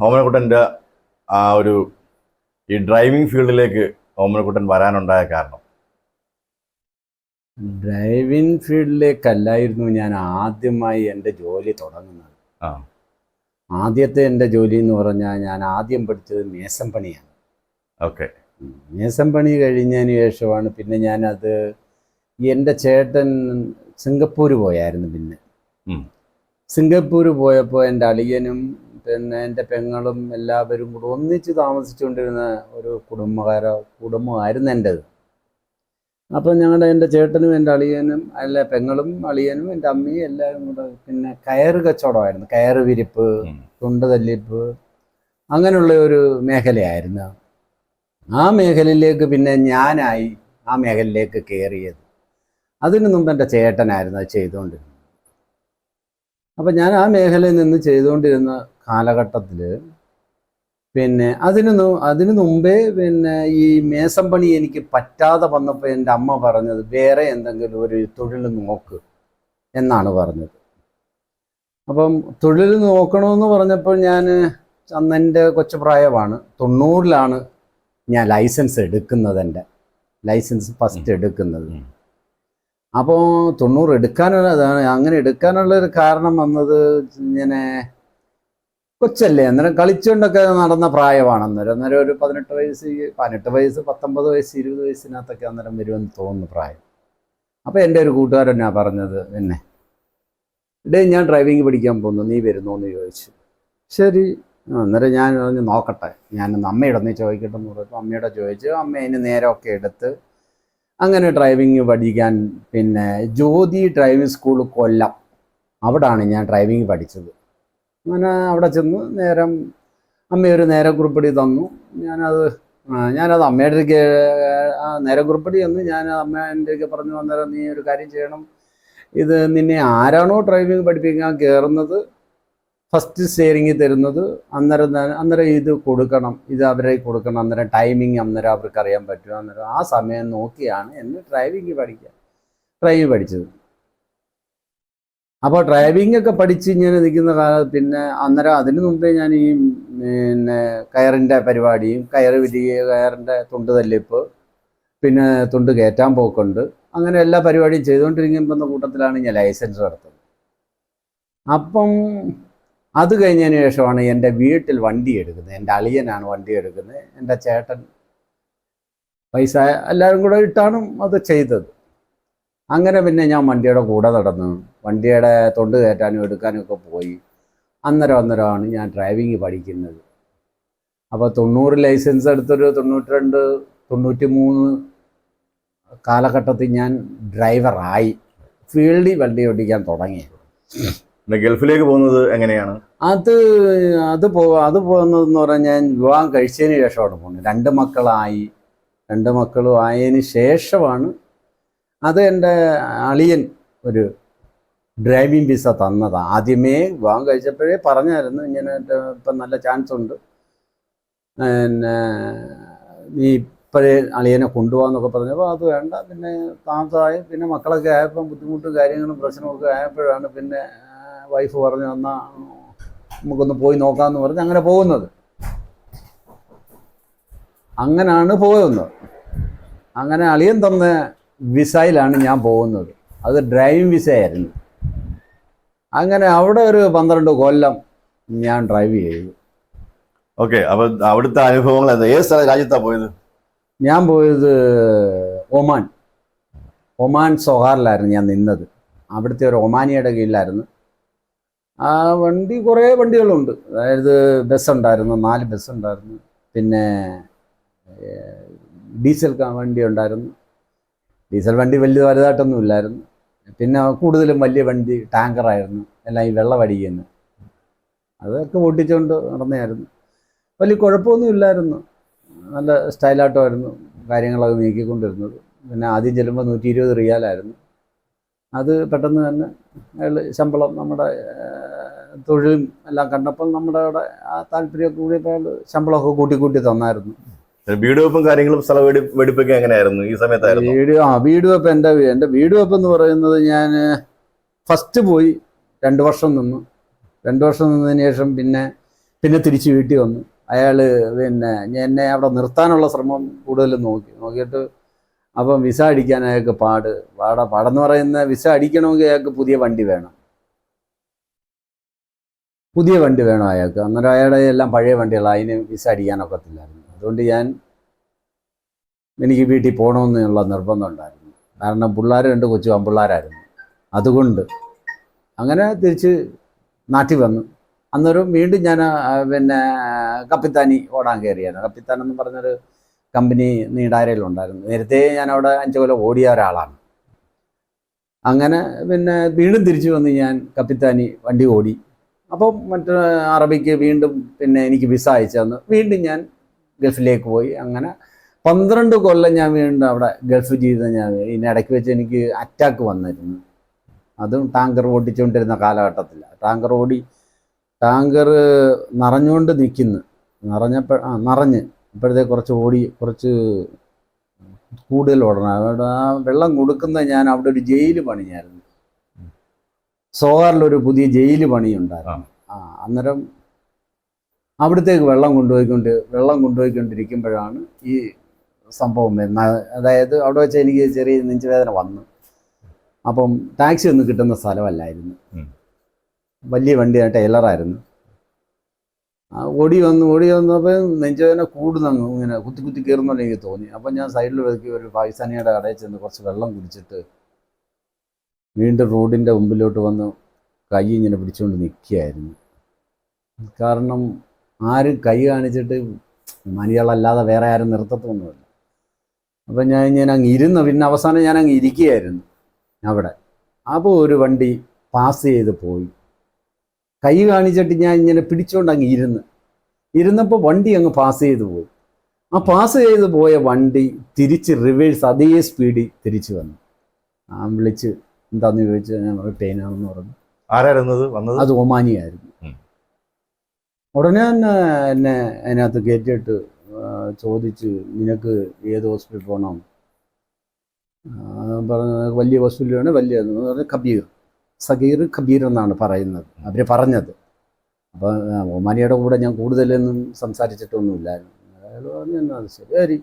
ഓമനക്കുട്ടന്റെ ആ ഒരു ഈ ഡ്രൈവിംഗ് ഫീൽഡിലേക്ക് ഓമനക്കുട്ടൻ വരാനുണ്ടായ കാരണം ഡ്രൈവിംഗ് ഫീൽഡിലേക്കല്ലായിരുന്നു ഞാൻ ആദ്യമായി എന്റെ ജോലി തുടങ്ങുന്നത് ആ. ആദ്യത്തെ എന്റെ ജോലി എന്ന് പറഞ്ഞാൽ ഞാൻ ആദ്യം പഠിച്ചത് മേസം പണിയാണ് ഓക്കെ. മേസം പണി കഴിഞ്ഞതിന് ശേഷമാണ് പിന്നെ ഞാനത് എന്റെ ചേട്ടൻ സിംഗപ്പൂർ പോയായിരുന്നു പിന്നെ. സിംഗപ്പൂർ പോയപ്പോൾ എന്റെ അളിയനും പിന്നെ എന്റെ പെങ്ങളും എല്ലാവരും കൂടെ ഒന്നിച്ച് താമസിച്ചുകൊണ്ടിരുന്ന ഒരു കുടുംബകാര കുടുംബമായിരുന്നു എന്റെത്. അപ്പം ഞങ്ങളുടെ എന്റെ ചേട്ടനും എന്റെ അളിയനും അല്ല പെങ്ങളും അളിയനും എന്റെ അമ്മയും എല്ലാവരും കൂടെ പിന്നെ കയറ് കച്ചവടമായിരുന്നു. കയറ് വിരിപ്പ്. തുണ്ട് തല്ലിപ്പ് അങ്ങനെയുള്ള ഒരു മേഖലയായിരുന്നു. ആ മേഖലയിലേക്ക് പിന്നെ ഞാനായി ആ മേഖലയിലേക്ക് കയറിയത്. അതിനു മുമ്പ് എന്റെ ചേട്ടനായിരുന്നു അത് ചെയ്തുകൊണ്ടിരുന്നത്. അപ്പം ഞാൻ ആ മേഖലയിൽ നിന്ന് ചെയ്തുകൊണ്ടിരുന്ന കാലഘട്ടത്തിൽ പിന്നെ അതിന് അതിനു മുമ്പേ പിന്നെ ഈ മേസം പണി എനിക്ക് പറ്റാതെ വന്നപ്പോൾ എന്റെ അമ്മ പറഞ്ഞത് വേറെ എന്തെങ്കിലും ഒരു തൊഴിൽ നോക്ക് എന്നാണ് പറഞ്ഞത്. അപ്പം തൊഴിൽ നോക്കണമെന്ന് പറഞ്ഞപ്പോൾ ഞാൻ അന്ന് എന്റെ കൊച്ചുപ്രായമാണ് തൊണ്ണൂറിലാണ് ഞാൻ ലൈസൻസ് എടുക്കുന്നത് എന്റെ ലൈസൻസ് ഫസ്റ്റ് എടുക്കുന്നത്. അപ്പോൾ തൊണ്ണൂറ് എടുക്കാനുള്ള അതാണ് അങ്ങനെ എടുക്കാനുള്ള ഒരു കാരണം വന്നത് ഇങ്ങനെ കൊച്ചല്ലേ. അന്നേരം കളിച്ചുകൊണ്ടൊക്കെ നടന്ന പ്രായമാണ്. അന്നേരം അന്നേരം ഒരു പതിനെട്ട് വയസ്സ് പതിനെട്ട് വയസ്സ് പത്തൊമ്പത് വയസ്സ് ഇരുപത് വയസ്സിനകത്തൊക്കെ അന്നേരം വരുമെന്ന് തോന്നുന്നു പ്രായം. അപ്പോൾ എന്റെ ഒരു കൂട്ടുകാരൻ ഞാൻ പറഞ്ഞത്? എന്നെ ഇടേ ഞാൻ ഡ്രൈവിംഗ് പഠിക്കാൻ പോകുന്നു. നീ വരുന്നോ? എന്ന് ചോദിച്ചു. ശരി. അന്നേരം ഞാൻ പറഞ്ഞു നോക്കട്ടെ. ഞാൻ അമ്മയുടെ ഒന്ന് ചോദിക്കട്ടെ എന്ന് പറഞ്ഞപ്പോൾ അമ്മയുടെ ചോദിച്ചു. അമ്മ അതിന് നേരമൊക്കെ എടുത്ത് അങ്ങനെ ഡ്രൈവിംഗ് പഠിക്കാൻ പിന്നെ ജ്യോതി ഡ്രൈവിംഗ് സ്കൂൾ കൊല്ലം. അവിടാണ് ഞാൻ ഡ്രൈവിംഗ് പഠിച്ചത്. അങ്ങനെ അവിടെ ചെന്ന് നേരം അമ്മ ഒരു നേരം കുറിപ്പടി തന്നു. ഞാനത് ഞാനത് അമ്മയുടെ അടുക്കെ ആ നേരം കുറിപ്പടി തന്നു. ഞാൻ അമ്മ എന്റെ അടുക്കെ പറഞ്ഞു അന്നേരം നീ ഒരു കാര്യം ചെയ്യണം. ഇത് നിന്നെ ആരാണോ ഡ്രൈവിംഗ് പഠിപ്പിക്കാൻ കയറുന്നത് ഫസ്റ്റ് സ്റ്റിയറിംഗ് തരുന്നത് അന്നേരം അന്നേരം ഇത് കൊടുക്കണം ഇത് അവരെ കൊടുക്കണം അന്നേരം ടൈമിങ് അന്നേരം അവർക്ക് അറിയാൻ പറ്റും. അന്നേരം ആ സമയം നോക്കിയാണ് എന്നെ ഡ്രൈവിംഗ് പഠിക്കുക. ഡ്രൈവിംഗ് പഠിച്ചത്. അപ്പോൾ ഡ്രൈവിംഗ് ഒക്കെ പഠിച്ച് ഇങ്ങനെ നിൽക്കുന്ന കാലത്ത് പിന്നെ അന്നേരം അതിന് മുമ്പേ ഞാൻ ഈ പിന്നെ കയറിന്റെ പരിപാടിയും കയറ് വിരിക കയറിന്റെ തുണ്ട് തല്ലിപ്പ് പിന്നെ തുണ്ട് കയറ്റാൻ പോക്കുണ്ട്. അങ്ങനെ എല്ലാ പരിപാടിയും ചെയ്തുകൊണ്ടിരിക്കുമ്പോൾ കൂട്ടത്തിലാണ് ഞാൻ ലൈസൻസ് എടുത്തത് അപ്പം അത് കഴിഞ്ഞതിന് ശേഷമാണ് എന്റെ വീട്ടിൽ വണ്ടി എടുക്കുന്നത്. എന്റെ അളിയനാണ് വണ്ടി എടുക്കുന്നത്. എന്റെ ചേട്ടൻ പൈസ എല്ലാവരും കൂടെ ഇട്ടാണ് അത് ചെയ്തത്. അങ്ങനെ പിന്നെ ഞാൻ വണ്ടിയുടെ കൂടെ നടന്നു. വണ്ടിയുടെ തൊണ്ട് കയറ്റാനും എടുക്കാനും ഒക്കെ പോയി. അന്നേരം അന്നേരമാണ് ഞാൻ ഡ്രൈവിംഗ് പഠിക്കുന്നത്. അപ്പോൾ തൊണ്ണൂറ് ലൈസൻസ് എടുത്തൊരു തൊണ്ണൂറ്റി രണ്ട് തൊണ്ണൂറ്റി മൂന്ന് കാലഘട്ടത്തിൽ ഞാൻ ഡ്രൈവറായി ഫീൽഡിൽ വണ്ടി ഓടിക്കാൻ തുടങ്ങി. ഗൾഫിലേക്ക് പോകുന്നത് എങ്ങനെയാണ്? അത് അത് പോ അത് പോകുന്നതെന്ന് പറഞ്ഞാൽ ഞാൻ വിവാഹം കഴിച്ചതിന് ശേഷമാണ് പോകുന്നത് രണ്ട് മക്കളായി. രണ്ട് മക്കളും ആയതിന് ശേഷമാണ് അത് എന്റെ അളിയൻ ഒരു ഡ്രൈവിംഗ് വിസ തന്നതാണ് ആദ്യമേ വിവാഹം കഴിച്ചപ്പോഴേ പറഞ്ഞായിരുന്നു ഇങ്ങനെ ഇപ്പം നല്ല ചാൻസ് ഉണ്ട്. പിന്നെ നീ ഇപ്പോഴേ അളിയനെ കൊണ്ടുപോകാന്നൊക്കെ പറഞ്ഞപ്പോൾ അത് വേണ്ട പിന്നെ താമസമായി. പിന്നെ മക്കളൊക്കെ ആയപ്പം ബുദ്ധിമുട്ടും കാര്യങ്ങളും പ്രശ്നമൊക്കെ ആയപ്പോഴാണ് പിന്നെ വൈഫ് പറഞ്ഞു എന്നാൽ നമുക്കൊന്ന് പോയി നോക്കാമെന്ന് പറഞ്ഞ് അങ്ങനെ പോകുന്നത്. അങ്ങനാണ് പോകുന്നത്. അങ്ങനെ അളിയൻ തന്ന വിസയിലാണ് ഞാൻ പോകുന്നത്. അത് ഡ്രൈവിംഗ് വിസയായിരുന്നു. അങ്ങനെ അവിടെ ഒരു പന്ത്രണ്ട് കൊല്ലം ഞാൻ ഡ്രൈവ് ചെയ്തു. ഓക്കെ അപ്പൊ അവിടുത്തെ അനുഭവങ്ങൾ എന്താ? ഏത് സ്ഥല രാജ്യത്താ പോയത്? ഞാൻ പോയത് ഒമാൻ. ഒമാൻ സൊഹാറിലായിരുന്നു ഞാൻ നിന്നത്. അവിടുത്തെ ഒരു ഒമാനിയുടെ കീഴിലായിരുന്നു. ആ വണ്ടി കുറേ വണ്ടികളുണ്ട്. അതായത് ബസ് ഉണ്ടായിരുന്നു നാല് ബസ് ഉണ്ടായിരുന്നു. പിന്നെ ഡീസൽ വണ്ടി ഉണ്ടായിരുന്നു. ഡീസൽ വണ്ടി വലിയ വലുതായിട്ടൊന്നും ഇല്ലായിരുന്നു. പിന്നെ കൂടുതലും വലിയ വണ്ടി ടാങ്കറായിരുന്നു എല്ലാം ഈ വെള്ളം അടിക്കുന്നത് അതൊക്കെ ഓട്ടിച്ചുകൊണ്ട് നടന്നായിരുന്നു വലിയ കുഴപ്പമൊന്നും ഇല്ലായിരുന്നു. നല്ല സ്റ്റൈലായിട്ടായിരുന്നു കാര്യങ്ങളൊക്കെ നീക്കിക്കൊണ്ടിരുന്നത്. പിന്നെ ആദ്യം ചെല്ലുമ്പോൾ നൂറ്റി ഇരുപത് റിയാലായിരുന്നു. അത് പെട്ടെന്ന് തന്നെ അയാൾ ശമ്പളം നമ്മുടെ തൊഴിലും എല്ലാം കണ്ടപ്പോൾ നമ്മുടെ അവിടെ ആ താല്പര്യമൊക്കെ കൂടിയപ്പോൾ അയാൾ ശമ്പളമൊക്കെ കൂട്ടി കൂട്ടി തന്നായിരുന്നു. വീട് വെപ്പും കാര്യങ്ങളും സ്ഥല വെടിപ്പൊക്കെ എങ്ങനെയായിരുന്നു? ഈ സമയത്തായിരുന്നു? വീഡിയോ ആ വീട് വെപ്പ് എന്റെ എന്റെ വീട് വെപ്പ് എന്ന് പറയുന്നത് ഞാൻ ഫസ്റ്റ് പോയി രണ്ട് വർഷം നിന്നു. രണ്ട് വർഷം നിന്നതിന് ശേഷം പിന്നെ പിന്നെ തിരിച്ച് വീട്ടിൽ വന്നു. അയാൾ പിന്നെ എന്നെ അവിടെ നിർത്താനുള്ള ശ്രമം കൂടുതൽ നോക്കി. നോക്കിയിട്ട് അപ്പം വിസ അടിക്കാൻ അയാൾക്ക് പാട്. പാട പാടെന്ന് പറയുന്ന വിസ അടിക്കണമെങ്കിൽ അയാൾക്ക് പുതിയ വണ്ടി വേണം. പുതിയ വണ്ടി വേണം അയാൾക്ക്. അന്നേരം അയാളുടെ എല്ലാം പഴയ വണ്ടികളാണ് അതിന് വിസ അടിക്കാനൊക്കത്തില്ലായിരുന്നു. അതുകൊണ്ട് ഞാൻ എനിക്ക് വീട്ടിൽ പോകണമെന്നുള്ള നിർബന്ധം ഉണ്ടായിരുന്നു. കാരണം പിള്ളേർ രണ്ട് കൊച്ചു അമ്പിള്ളാരായിരുന്നു അതുകൊണ്ട് അങ്ങനെ തിരിച്ച് നാട്ടിൽ വന്നു. അന്നേരം വീണ്ടും ഞാൻ പിന്നെ കപ്പിത്താനി ഓടാൻ കയറിയാണ് കപ്പിത്താൻ എന്ന് പറഞ്ഞൊരു കമ്പനി നീടാരയിലുണ്ടായിരുന്നു നേരത്തെ ഞാൻ അവിടെ അഞ്ച് കൊല്ലം ഓടിയ ഒരാളാണ്. അങ്ങനെ പിന്നെ വീണ്ടും തിരിച്ചു വന്ന് ഞാൻ കപ്പിത്താനി വണ്ടി ഓടി. അപ്പോൾ മറ്റേ അറബിക്ക് വീണ്ടും പിന്നെ എനിക്ക് വിസ അയച്ചു തന്നു. വീണ്ടും ഞാൻ ഗൾഫിലേക്ക് പോയി. അങ്ങനെ പന്ത്രണ്ട് കൊല്ലം ഞാൻ വീണ്ടും അവിടെ ഗൾഫ് ജീവിതം ഞാൻ ഇതിനിടയ്ക്ക് വെച്ച് എനിക്ക് അറ്റാക്ക് വന്നിരുന്നു. അതും ടാങ്കർ ഓടിച്ചുകൊണ്ടിരുന്ന കാലഘട്ടത്തിൽ. ടാങ്കർ ഓടി ടാങ്കർ നിറഞ്ഞുകൊണ്ട് നിൽക്കുന്നു. നിറഞ്ഞപ്പോൾ ആ നിറഞ്ഞ്. ഇപ്പോഴത്തെ കുറച്ച് ഓടി കുറച്ച് കൂടുതൽ ഓടണം. അവിടെ ആ വെള്ളം കൊടുക്കുന്ന ഞാൻ അവിടെ ഒരു ജയിൽ പണിഞ്ഞായിരുന്നു. സോഹാറിലൊരു പുതിയ ജയിൽ പണിയുണ്ടായിരുന്നു. ആ അന്നേരം അവിടത്തേക്ക് വെള്ളം കൊണ്ടുപോയിക്കൊണ്ട് വെള്ളം കൊണ്ടുപോയിക്കൊണ്ടിരിക്കുമ്പോഴാണ് ഈ സംഭവം വരുന്നത്. അതായത് അവിടെ വെച്ച് എനിക്ക് ചെറിയ നെഞ്ചുവേദന വന്നു. അപ്പം ടാക്സി ഒന്നും കിട്ടുന്ന സ്ഥലമല്ലായിരുന്നു. വലിയ വണ്ടി ടൈലറായിരുന്നു. ഓടി വന്നു ഓടി വന്നപ്പോൾ നെഞ്ചുവേദന കൂടുന്നങ്ങ് ഇങ്ങനെ കുത്തി കുത്തി കയറുന്നുള്ള എനിക്ക് തോന്നി. അപ്പം ഞാൻ സൈഡിൽ വെക്കി ഒരു പാകിസ്ഥാനിയുടെ കടയിൽ ചെന്ന് കുറച്ച് വെള്ളം കുടിച്ചിട്ട് വീണ്ടും റോഡിന്റെ മുമ്പിലോട്ട് വന്ന് കൈ ഇങ്ങനെ പിടിച്ചുകൊണ്ട് നിൽക്കുകയായിരുന്നു. കാരണം ആരും കൈ കാണിച്ചിട്ട് മലയാളമല്ലാതെ വേറെ ആരും നിർത്തത്തൊന്നുമില്ല. അപ്പം ഞാൻ ഞാൻ അങ്ങ് ഇരുന്നു പിന്നെ അവസാനം ഞാൻ അങ്ങ് ഇരിക്കുകയായിരുന്നു അവിടെ. അപ്പോൾ ഒരു വണ്ടി പാസ് ചെയ്ത് പോയി. കൈ കാണിച്ചിട്ട് ഞാൻ ഇങ്ങനെ പിടിച്ചോണ്ട് അങ്ങ് ഇരുന്ന്. ഇരുന്നപ്പോൾ വണ്ടി അങ്ങ് പാസ് ചെയ്ത് പോയി. ആ പാസ് ചെയ്ത് പോയ വണ്ടി തിരിച്ച് റിവേഴ്സ് അതേ സ്പീഡിൽ തിരിച്ചു വന്നു. ആ വിളിച്ച് എന്താന്ന് ചോദിച്ചാൽ ഞാൻ പറഞ്ഞു ട്രെയിനാണെന്ന് പറഞ്ഞു. ആരായിരുന്നത് വന്നത്? അത് ഒമാനിയായിരുന്നു. ആയിരുന്നു ഉടനെ തന്നെ എന്നെ അതിനകത്ത് കയറ്റിയിട്ട് ചോദിച്ചു നിനക്ക് ഏത് ഹോസ്പിറ്റലിൽ പോകണം പറഞ്ഞ വലിയ ഹോസ്പിറ്റൽ വേണം വലിയ പറഞ്ഞു കബീർ. സഗീർ കബീർ എന്നാണ് പറയുന്നത്. അവർ പറഞ്ഞത്. അപ്പോൾ ഒമാനിയുടെ കൂടെ ഞാൻ കൂടുതലൊന്നും സംസാരിച്ചിട്ടൊന്നുമില്ലായിരുന്നു എന്നാ ശരി.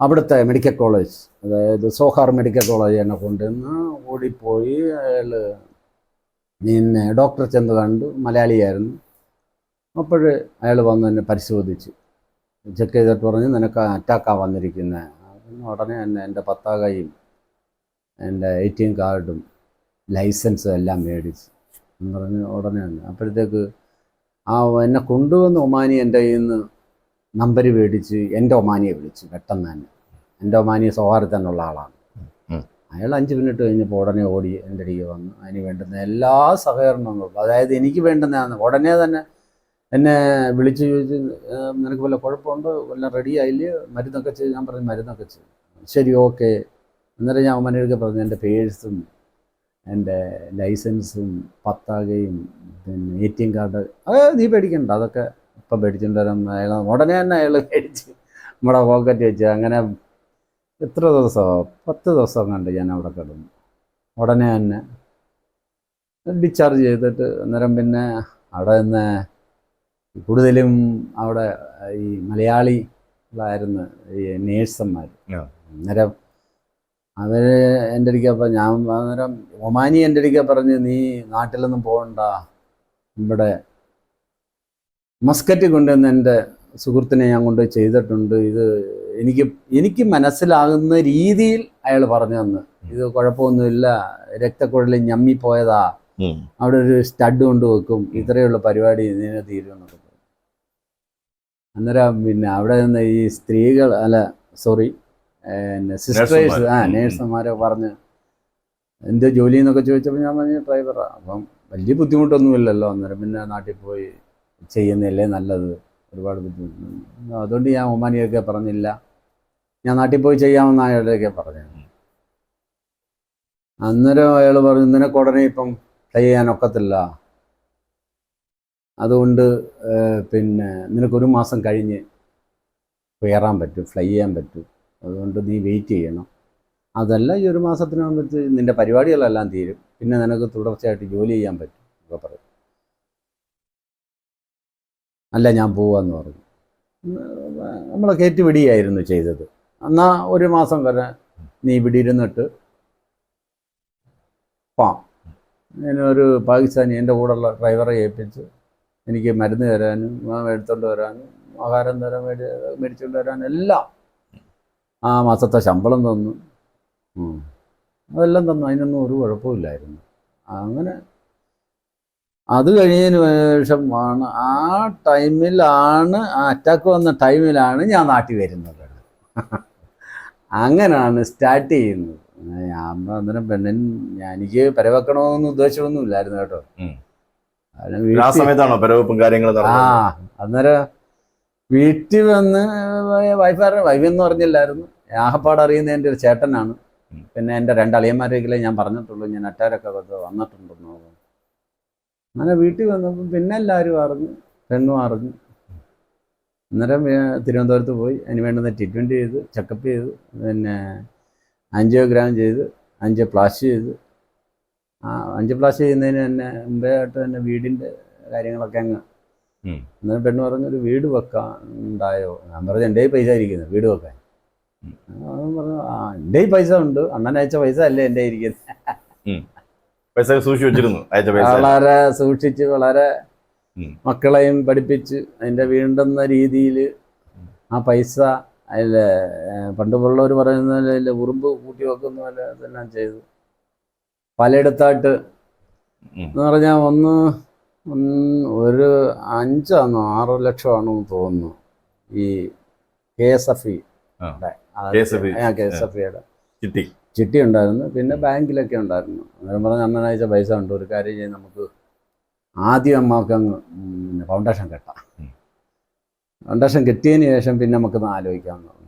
അവിടുത്തെ മെഡിക്കൽ കോളേജ് അതായത് സോഹാർ മെഡിക്കൽ കോളേജ് എന്നെ കൊണ്ടുവന്ന് ഓടിപ്പോയി അയാൾ നിന്നെ ഡോക്ടറെ ചെന്ന് കണ്ടു. മലയാളിയായിരുന്നു. അപ്പോൾ അയാൾ വന്ന് എന്നെ പരിശോധിച്ച്. ചെക്ക് ചെയ്തിട്ട് പറഞ്ഞ് നിനക്ക് അറ്റാക്കാണ് വന്നിരിക്കുന്നത് ഉടനെ എന്നെ എന്റെ പത്താകയും എന്റെ എ ടി എം കാർഡും ലൈസൻസും എല്ലാം മേടിച്ച് എന്ന് പറഞ്ഞ് ഉടനെ തന്നെ അപ്പോഴത്തേക്ക് ആ എന്നെ കൊണ്ടുവന്ന് ഒമാനി എന്റെ കയ്യിൽ നിന്ന് നമ്പർ മേടിച്ച് എന്റെ ഒമാനിയെ വിളിച്ചു പെട്ടെന്ന് തന്നെ. എന്റെ ഒമാനി സോഹാറിൽ തന്നെയുള്ള ആളാണ് അയാൾ അഞ്ച് മിനിറ്റ് കഴിഞ്ഞപ്പോൾ ഉടനെ ഓടി എന്റെ അടിയിൽ വന്നു അതിന് വേണ്ടുന്ന എല്ലാ സഹകരണങ്ങളും അതായത് എനിക്ക് വേണ്ടുന്നതാണ് ഉടനെ തന്നെ എന്നെ വിളിച്ച് ചോദിച്ച് നിനക്ക് വല്ല കുഴപ്പമുണ്ടോ? വല്ല റെഡി ആയില്ലേ? മരുന്നൊക്കെ ചെയ്ത് ഞാൻ പറഞ്ഞു മരുന്നൊക്കെ ചെയ്തു ശരി ഓക്കെ അന്നേരം ഞാൻ ഒമാനിയൊക്കെ പറഞ്ഞു എന്റെ പേഴ്സും എന്റെ ലൈസൻസും പത്താകയും പിന്നെ എ ടി എം കാർഡ് അത് നീ പേടിക്കണ്ട അതൊക്കെ ഇപ്പം പേടിച്ചിട്ട് വരാം. അയാൾ ഉടനെ തന്നെ അയാൾ മേടിച്ച് നമ്മുടെ പോക്കറ്റ് വെച്ച് അങ്ങനെ എത്ര ദിവസമോ? പത്ത് ദിവസം കണ്ട് ഞാൻ അവിടെ കിടന്നു. ഉടനെ തന്നെ ഡിസ്ചാർജ് ചെയ്തിട്ട് അന്നേരം പിന്നെ അവിടെ നിന്ന് കൂടുതലും അവിടെ ഈ മലയാളികളായിരുന്നു ഈ നേഴ്സന്മാർ അന്നേരം അവർ എന്റെ അടുക്കപ്പം ഞാൻ അന്നേരം ഒമാനി എന്റെ അടുക്ക പറഞ്ഞ് നീ നാട്ടിലൊന്നും പോകണ്ട. ഇവിടെ മസ്കറ്റ് കൊണ്ടുവന്ന് എന്റെ സുഹൃത്തിനെ ഞാൻ കൊണ്ട് ചെയ്തിട്ടുണ്ട്. ഇത് എനിക്ക് എനിക്ക് മനസ്സിലാകുന്ന രീതിയിൽ അയാൾ പറഞ്ഞു തന്നു. ഇത് കുഴപ്പമൊന്നുമില്ല. രക്തക്കുഴലിൽ ഞമ്മിപ്പോയതാ പോയതാ. അവിടെ ഒരു സ്റ്റഡ് കൊണ്ട് വെക്കും. ഇത്രയുള്ള പരിപാടി. ഇതിനെ തീരുമെന്നൊക്കെ അന്നേരം പിന്നെ അവിടെ നിന്ന് ഈ സ്ത്രീകൾ അല്ല സോറി സിസ്റ്റേഴ്സ് ആ. നേഴ്സുമാരെ പറഞ്ഞ് എന്ത് ജോലി എന്നൊക്കെ ചോദിച്ചപ്പോൾ ഞാൻ പറഞ്ഞു ഡ്രൈവറാണ് അപ്പം വലിയ ബുദ്ധിമുട്ടൊന്നുമില്ലല്ലോ അന്നേരം പിന്നെ നാട്ടിൽ പോയി ചെയ്യുന്നതല്ലേ നല്ലത്. ഒരുപാട് ബുദ്ധിമുട്ടുണ്ട് അതുകൊണ്ട് ഞാൻ ഒമാനിയൊക്കെ പറഞ്ഞില്ല. ഞാൻ നാട്ടിൽ പോയി ചെയ്യാമെന്ന് അയാളുടെയൊക്കെ പറഞ്ഞു അന്നേരം അയാൾ പറഞ്ഞു നിനക്ക് ഉടനെ ഇപ്പം ഫ്ലൈ ചെയ്യാനൊക്കത്തില്ല അതുകൊണ്ട് പിന്നെ നിനക്കൊരു മാസം കഴിഞ്ഞ് കയറാൻ പറ്റും ഫ്ലൈ ചെയ്യാൻ പറ്റും. അതുകൊണ്ട് നീ വെയിറ്റ് ചെയ്യണം. അതല്ല ഈ ഒരു മാസത്തിനകത്ത് നിന്റെ പരിപാടികളെല്ലാം തീരും. പിന്നെ നിനക്ക് തുടർച്ചയായിട്ട് ജോലി ചെയ്യാൻ പറ്റും ഒക്കെ പറയും. അല്ല ഞാൻ പോവാന്ന് പറഞ്ഞു. നമ്മളെ കയറ്റി വിടിയായിരുന്നു ചെയ്തത്. എന്നാൽ ഒരു മാസം വരെ നീ ഇവിടെ ഇരുന്നിട്ട് പാ. ഞാനൊരു പാകിസ്ഥാനി എന്റെ കൂടെയുള്ള ഡ്രൈവറെ ഏൽപ്പിച്ച് എനിക്ക് മരുന്ന് തരാനും എടുത്തുകൊണ്ട് വരാനും ആഹാരം തരാൻ മേടി മേടിച്ചുകൊണ്ട് വരാനും എല്ലാം ആ മാസത്തെ ശമ്പളം തന്നു. അതെല്ലാം തന്നു. അതിനൊന്നും ഒരു കുഴപ്പമില്ലായിരുന്നു. അങ്ങനെ അത് കഴിഞ്ഞതിന് ശേഷം ആണ് ആ ടൈമിലാണ് ആ അറ്റാക്ക് വന്ന ടൈമിലാണ് ഞാൻ നാട്ടിൽ വരുന്നത്. അങ്ങനെയാണ് സ്റ്റാർട്ട് ചെയ്യുന്നത്. ഞാൻ അന്നേരം പെണ്ണൻ ഞാൻ- എനിക്ക് പരവെക്കണമെന്ന് ഉദ്ദേശമൊന്നും ഇല്ലായിരുന്നു കേട്ടോ ആ സമയത്താണോ പരവെപ്പും കാര്യങ്ങളും ആ അന്നേരം വീട്ടിൽ വന്ന് വൈഫ് എന്ന് പറഞ്ഞില്ലായിരുന്നു. ആഹപ്പാട് അറിയുന്ന എന്റെ ഒരു ചേട്ടനാണ്. പിന്നെ എന്റെ രണ്ട് അളിയന്മാരെങ്കിലേ ഞാൻ പറഞ്ഞിട്ടുള്ളൂ ഞാൻ അറ്റാരൊക്കെ വന്ന് വന്നിട്ടുണ്ടെന്ന് അങ്ങനെ വീട്ടിൽ വന്നപ്പോൾ പിന്നെ എല്ലാവരും അറിഞ്ഞു പെണ്ണും അറിഞ്ഞു. അന്നേരം തിരുവനന്തപുരത്ത് പോയി. അതിന് വേണ്ടുന്ന ട്രീറ്റ്മെന്റ് ചെയ്ത് ചെക്കപ്പ് ചെയ്ത് പിന്നെ ആൻജിയോഗ്രാം ചെയ്ത് അഞ്ച് പ്ലാസ് ചെയ്ത്. ആ അഞ്ച് പ്ലാസ് ചെയ്യുന്നതിന് തന്നെ മുമ്പേ ആയിട്ട് തന്നെ വീടിന്റെ കാര്യങ്ങളൊക്കെ അങ്ങ്. അന്നേരം പെണ്ണ് പറഞ്ഞൊരു വീട് വെക്കാൻ ഉണ്ടായോ? ഞാൻ പറഞ്ഞു എന്റെ പൈസ ഇരിക്കുന്നത് വീട് വെക്കാൻ. പറഞ്ഞു ആ എന്റെ പൈസ ഉണ്ട്. അണ്ണൻ അയച്ച പൈസ അല്ലേ എന്റെ ഇരിക്കുന്നത് പൈസ സൂക്ഷിച്ചു വെച്ചിരുന്നു. അയച്ച പൈസ. വളരെ സൂക്ഷിച്ച് വളരെ മക്കളെയും പഠിപ്പിച്ച് അതിന്റെ വീണ്ടെന്ന രീതിയിൽ ആ പൈസ അതിൽ പണ്ട് പുള്ളവർ പറയുന്ന പോലെ ഉറുമ്പ് കൂട്ടി വെക്കുന്ന പോലെ അതെല്ലാം ചെയ്തു. പലയിടത്തായിട്ട് എന്ന് പറഞ്ഞാൽ ഒന്ന് ഒന്ന് ഒരു അഞ്ചാണോ ആറോ ലക്ഷമാണോ എന്ന് തോന്നുന്നു ഈ കെ എസ് എഫ് ഇ ചിട്ടി. ചിട്ടി ഉണ്ടായിരുന്നു. പിന്നെ ബാങ്കിലൊക്കെ ഉണ്ടായിരുന്നു. അന്നേരം പറഞ്ഞ അണ്ണൻ അയച്ച പൈസ ഉണ്ട് ഒരു കാര്യം ചെയ്ത് നമുക്ക് ആദ്യം അമ്മയ്ക്ക് അങ്ങ് പിന്നെ ഫൗണ്ടേഷൻ കെട്ടാം. ഫൗണ്ടേഷൻ കെട്ടിയതിന് ശേഷം പിന്നെ നമുക്ക് ആലോചിക്കാം പറഞ്ഞു.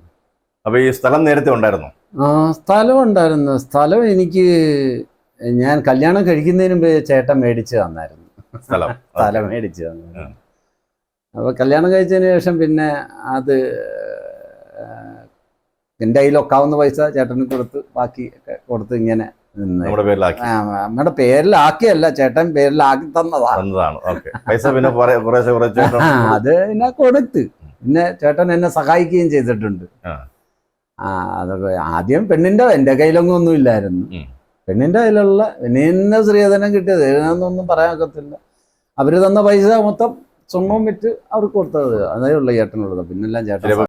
അപ്പൊ ഈ സ്ഥലം നേരത്തെ ഉണ്ടായിരുന്നു? ആ സ്ഥലം ഉണ്ടായിരുന്നു. സ്ഥലം എനിക്ക് ഞാൻ കല്യാണം കഴിക്കുന്നതിന് മുമ്പ് ചേട്ടൻ മേടിച്ച് തന്നായിരുന്നു. സ്ഥലം. സ്ഥലം മേടിച്ച് തന്നായിരുന്നു. ആ. അപ്പോൾ കല്യാണം കഴിച്ചതിന് ശേഷം പിന്നെ അത് എന്റെ കയ്യിലൊക്കാവുന്ന പൈസ ചേട്ടന് കൊടുത്ത് ബാക്കി ഒക്കെ കൊടുത്ത് ഇങ്ങനെ നിന്ന് നമ്മുടെ പേരിലാക്കി. ആ, നമ്മുടെ പേരിലാക്കിയല്ല ചേട്ടൻ പേരിലാക്കി തന്നതാണ് തന്നതാണ്. ഓക്കെ. പൈസ പിന്നെ കുറെ- കുറേശ്ശെ കുറച്ച് ആ, അത് എന്നെ കൊടുത്ത്. പിന്നെ ചേട്ടൻ എന്നെ സഹായിക്കുകയും ചെയ്തിട്ടുണ്ട്. ആ. ആ അതൊക്കെ ആദ്യം പെണ്ണിന്റെ എന്റെ കയ്യിലൊന്നും ഒന്നും ഇല്ലായിരുന്നു. ഉം. പെണ്ണിന്റെ കയ്യിലുള്ള പെണ്ണിന്റെ സ്ത്രീധനം കിട്ടിയത്. ഇതിനൊന്നും പറയാൻ ഒക്കത്തില്ല. അവർ തന്ന പൈസ മൊത്തം സ്വർണവും വിറ്റ് അവർക്ക് കൊടുത്തത്. അതേ ഉള്ളു ചേട്ടനുള്ളത്. പിന്നെല്ലാം ചേട്ടൻ ചിലപ്പോ